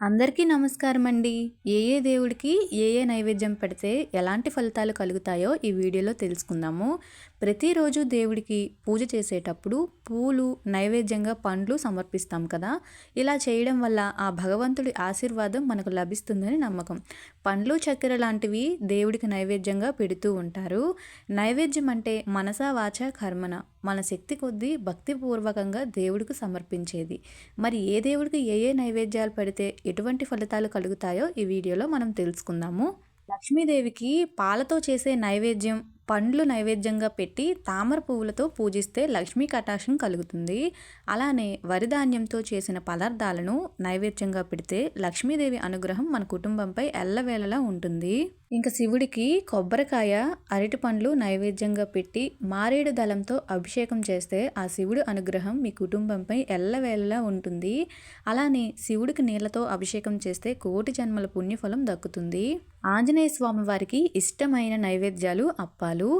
అందరికీ నమస్కారం అండి. ఏ ఏ దేవుడికి ఏ ఏ నైవేద్యం పెడితే ఎలాంటి ఫలితాలు కలుగుతాయో ఈ వీడియోలో తెలుసుకుందాము. ప్రతిరోజు దేవుడికి పూజ చేసేటప్పుడు పూలు నైవేద్యంగా పండ్లు సమర్పిస్తాం కదా. ఇలా చేయడం వల్ల ఆ భగవంతుడి ఆశీర్వాదం మనకు లభిస్తుందని నమ్మకం. పండ్లు చక్కెర లాంటివి దేవుడికి నైవేద్యంగా పెడుతూ ఉంటారు. నైవేద్యం అంటే మనసా వాచ కర్మన. మన శక్తి కొద్దీ భక్తిపూర్వకంగా దేవుడికి సమర్పించేది. మరి ఏ దేవుడికి ఏ ఏ నైవేద్యాలు పెడితే ఎటువంటి ఫలితాలు కలుగుతాయో ఈ వీడియోలో మనం తెలుసుకుందాము. లక్ష్మీదేవికి పాలతో చేసే నైవేద్యం పండ్లు నైవేద్యంగా పెట్టి తామర పువ్వులతో పూజిస్తే లక్ష్మీ కటాక్షం కలుగుతుంది. అలానే వరిధాన్యంతో చేసిన పదార్థాలను నైవేద్యంగా పెడితే లక్ష్మీదేవి అనుగ్రహం మన కుటుంబంపై ఎల్లవేళలా ఉంటుంది. ఇంకా శివుడికి కొబ్బరికాయ అరటి పండ్లు నైవేద్యంగా పెట్టి మారేడు దళంతో అభిషేకం చేస్తే ఆ శివుడు అనుగ్రహం మీ కుటుంబంపై ఎల్లవేళలా ఉంటుంది. అలానే శివుడికి నీళ్ళతో అభిషేకం చేస్తే కోటి జన్మల పుణ్యఫలం దక్కుతుంది. ఆంజనేయ స్వామి వారికి ఇష్టమైన నైవేద్యాలు అప్పాలు.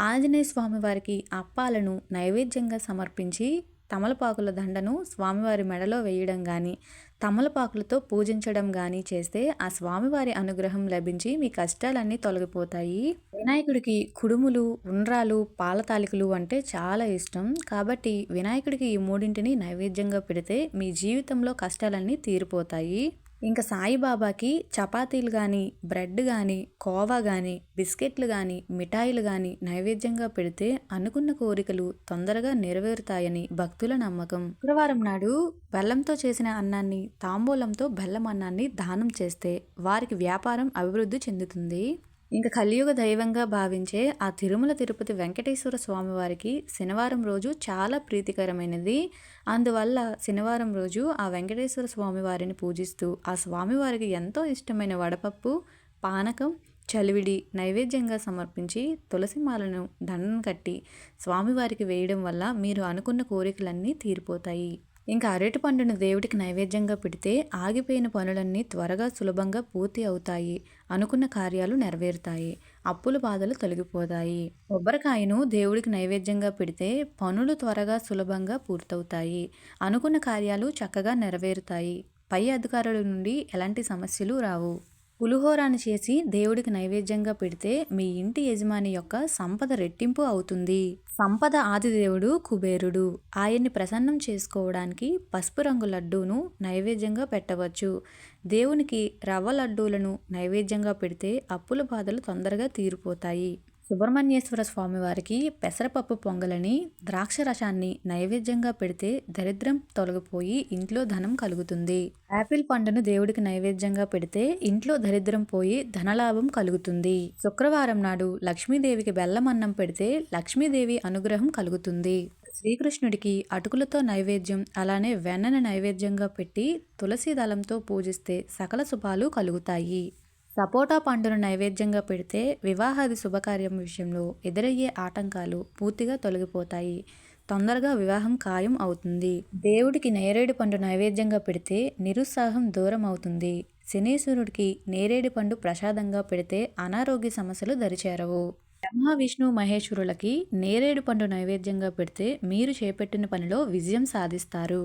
ఆంజనేయ స్వామి వారికి అప్పాలను నైవేద్యంగా సమర్పించి తమలపాకుల దండను స్వామివారి మెడలో వేయడం కానీ తమలపాకులతో పూజించడం కానీ చేస్తే ఆ స్వామివారి అనుగ్రహం లభించి మీ కష్టాలన్నీ తొలగిపోతాయి. వినాయకుడికి కుడుములు ఉండ్రాలు పాలతాలికలు అంటే చాలా ఇష్టం. కాబట్టి వినాయకుడికి ఈ మూడింటిని నైవేద్యంగా పెడితే మీ జీవితంలో కష్టాలన్నీ తీరిపోతాయి. ఇంకా సాయిబాబాకి చపాతీలు కానీ బ్రెడ్ కానీ కోవా కానీ బిస్కెట్లు కానీ మిఠాయిలు కానీ నైవేద్యంగా పెడితే అనుకున్న కోరికలు తొందరగా నెరవేరుతాయని భక్తుల నమ్మకం. శుక్రవారం నాడు బెల్లంతో చేసిన అన్నాన్ని తాంబూలంతో బెల్లం అన్నాన్ని దానం చేస్తే వారికి వ్యాపారం అభివృద్ధి చెందుతుంది. ఇంకా కలియుగ దైవంగా భావించే ఆ తిరుమల తిరుపతి వెంకటేశ్వర స్వామివారికి శనివారం రోజు చాలా ప్రీతికరమైనది. అందువల్ల శనివారం రోజు ఆ వెంకటేశ్వర స్వామివారిని పూజిస్తూ ఆ స్వామివారికి ఎంతో ఇష్టమైన వడపప్పు పానకం చలివిడి నైవేద్యంగా సమర్పించి తులసిమాలను దండను కట్టి స్వామివారికి వేయడం వల్ల మీరు అనుకున్న కోరికలన్నీ తీరిపోతాయి. ఇంకా అరటి పండును దేవుడికి నైవేద్యంగా పెడితే ఆగిపోయిన పనులన్నీ త్వరగా సులభంగా పూర్తి అవుతాయి అనుకున్న కార్యాలు నెరవేరుతాయి. అప్పుల బాధలు తొలగిపోతాయి. కొబ్బరికాయను దేవుడికి నైవేద్యంగా పెడితే పనులు త్వరగా సులభంగా పూర్తవుతాయి. అనుకున్న కార్యాలు చక్కగా నెరవేరుతాయి. పై అధికారుల నుండి ఎలాంటి సమస్యలు రావు. పులిహోరాను చేసి దేవుడికి నైవేద్యంగా పెడితే మీ ఇంటి యజమాని యొక్క సంపద రెట్టింపు అవుతుంది. సంపద ఆదిదేవుడు కుబేరుడు. ఆయన్ని ప్రసన్నం చేసుకోవడానికి పసుపు రంగు లడ్డూను నైవేద్యంగా పెట్టవచ్చు. దేవునికి రవ్వ లడ్డూలను నైవేద్యంగా పెడితే అప్పుల బాధలు తొందరగా తీరిపోతాయి. సుబ్రహ్మణ్యేశ్వర స్వామివారికి పెసరపప్పు పొంగలని ద్రాక్ష రసాన్ని నైవేద్యంగా పెడితే దరిద్రం తొలగిపోయి ఇంట్లో ధనం కలుగుతుంది. యాపిల్ పండును దేవుడికి నైవేద్యంగా పెడితే ఇంట్లో దరిద్రం పోయి ధనలాభం కలుగుతుంది. శుక్రవారం నాడు లక్ష్మీదేవికి బెల్లం అన్నం పెడితే లక్ష్మీదేవి అనుగ్రహం కలుగుతుంది. శ్రీకృష్ణుడికి అటుకులతో నైవేద్యం అలానే వెన్నను నైవేద్యంగా పెట్టి తులసి దళంతో పూజిస్తే సకల శుభాలు కలుగుతాయి. సపోటా పండును నైవేద్యంగా పెడితే వివాహాది శుభకార్యం విషయంలో ఎదురయ్యే ఆటంకాలు పూర్తిగా తొలగిపోతాయి. తొందరగా వివాహం ఖాయం అవుతుంది. దేవుడికి నేరేడు పండు నైవేద్యంగా పెడితే నిరుత్సాహం దూరం అవుతుంది. శనీశ్వరుడికి నేరేడు పండు ప్రసాదంగా పెడితే అనారోగ్య సమస్యలు దరిచేరవు. బ్రహ్మ విష్ణు మహేశ్వరులకి నేరేడు పండు నైవేద్యంగా పెడితే మీరు చేపట్టిన పనిలో విజయం సాధిస్తారు.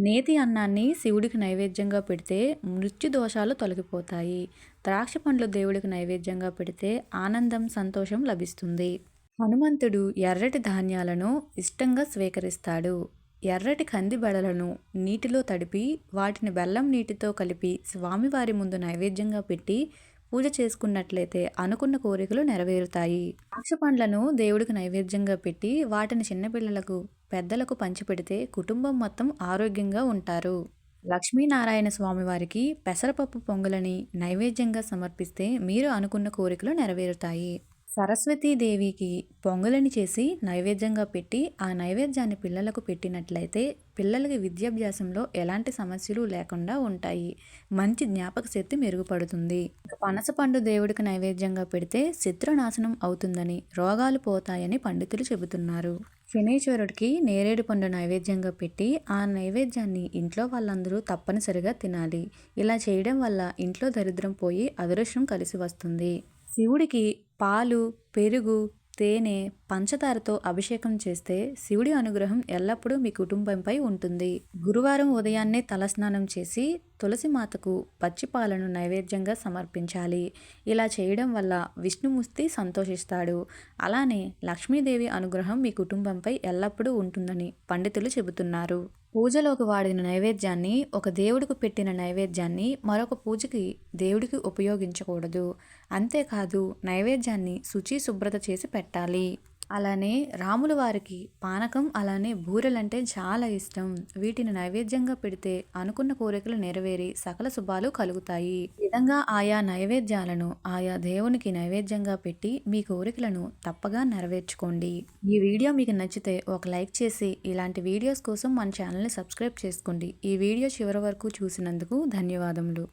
నేతి అన్నాన్ని శివుడికి నైవేద్యంగా పెడితే మృత్యు దోషాలు తొలగిపోతాయి. ద్రాక్ష పండ్లు దేవుడికి నైవేద్యంగా పెడితే ఆనందం సంతోషం లభిస్తుంది. హనుమంతుడు ఎర్రటి ధాన్యాలను ఇష్టంగా స్వీకరిస్తాడు. ఎర్రటి కంది బెడలను నీటిలో తడిపి వాటిని బెల్లం నీటితో కలిపి స్వామివారి ముందు నైవేద్యంగా పెట్టి పూజ చేసుకున్నట్లయితే అనుకున్న కోరికలు నెరవేరుతాయి. ద్రాక్ష పండ్లను దేవుడికి నైవేద్యంగా పెట్టి వాటిని చిన్నపిల్లలకు పెద్దలకు పంచిపెడితే కుటుంబం మొత్తం ఆరోగ్యంగా ఉంటారు. లక్ష్మీనారాయణ స్వామి వారికి పెసరపప్పు పొంగలని నైవేద్యంగా సమర్పిస్తే మీరు అనుకున్న కోరికలు నెరవేరుతాయి. సరస్వతీదేవికి పొంగలిని చేసి నైవేద్యంగా పెట్టి ఆ నైవేద్యాన్ని పిల్లలకు పెట్టినట్లయితే పిల్లలకి విద్యాభ్యాసంలో ఎలాంటి సమస్యలు లేకుండా ఉంటాయి. మంచి జ్ఞాపక శక్తి మెరుగుపడుతుంది. పనస పండు దేవుడికి నైవేద్యంగా పెడితే శత్రునాశనం అవుతుందని రోగాలు పోతాయని పండితులు చెబుతున్నారు. శనీశ్వరుడికి నేరేడు పండు నైవేద్యంగా పెట్టి ఆ నైవేద్యాన్ని ఇంట్లో వాళ్ళందరూ తప్పనిసరిగా తినాలి. ఇలా చేయడం వల్ల ఇంట్లో దరిద్రం పోయి అదృష్టం కలిసి వస్తుంది. శివుడికి పాలు పెరుగు తేనె పంచదారతో అభిషేకం చేస్తే శివుడి అనుగ్రహం ఎల్లప్పుడూ మీ కుటుంబంపై ఉంటుంది. గురువారం ఉదయాన్నే తలస్నానం చేసి తులసి మాతకు పచ్చిపాలను నైవేద్యంగా సమర్పించాలి. ఇలా చేయడం వల్ల విష్ణుమూర్తి సంతోషిస్తాడు. అలానే లక్ష్మీదేవి అనుగ్రహం మీ కుటుంబంపై ఎల్లప్పుడూ ఉంటుందని పండితులు చెబుతున్నారు. పూజలోకి వాడిన నైవేద్యాన్ని ఒక దేవుడికి పెట్టిన నైవేద్యాన్ని మరొక పూజకి దేవుడికి ఉపయోగించకూడదు. అంతేకాదు నైవేద్యాన్ని శుచి శుభ్రత చేసి పెట్టాలి. అలానే రాముల వారికి పానకం అలానే బూరెలంటే చాలా ఇష్టం. వీటిని నైవేద్యంగా పెడితే అనుకున్న కోరికలు నెరవేరి సకల శుభాలు కలుగుతాయి. విధంగా ఆయా నైవేద్యాలను ఆయా దేవునికి నైవేద్యంగా పెట్టి మీ కోరికలను తప్పగా నెరవేర్చుకోండి. ఈ వీడియో మీకు నచ్చితే ఒక లైక్ చేసి ఇలాంటి వీడియోస్ కోసం మన ఛానల్ని సబ్స్క్రైబ్ చేసుకోండి. ఈ వీడియో చివరి వరకు చూసినందుకు ధన్యవాదములు.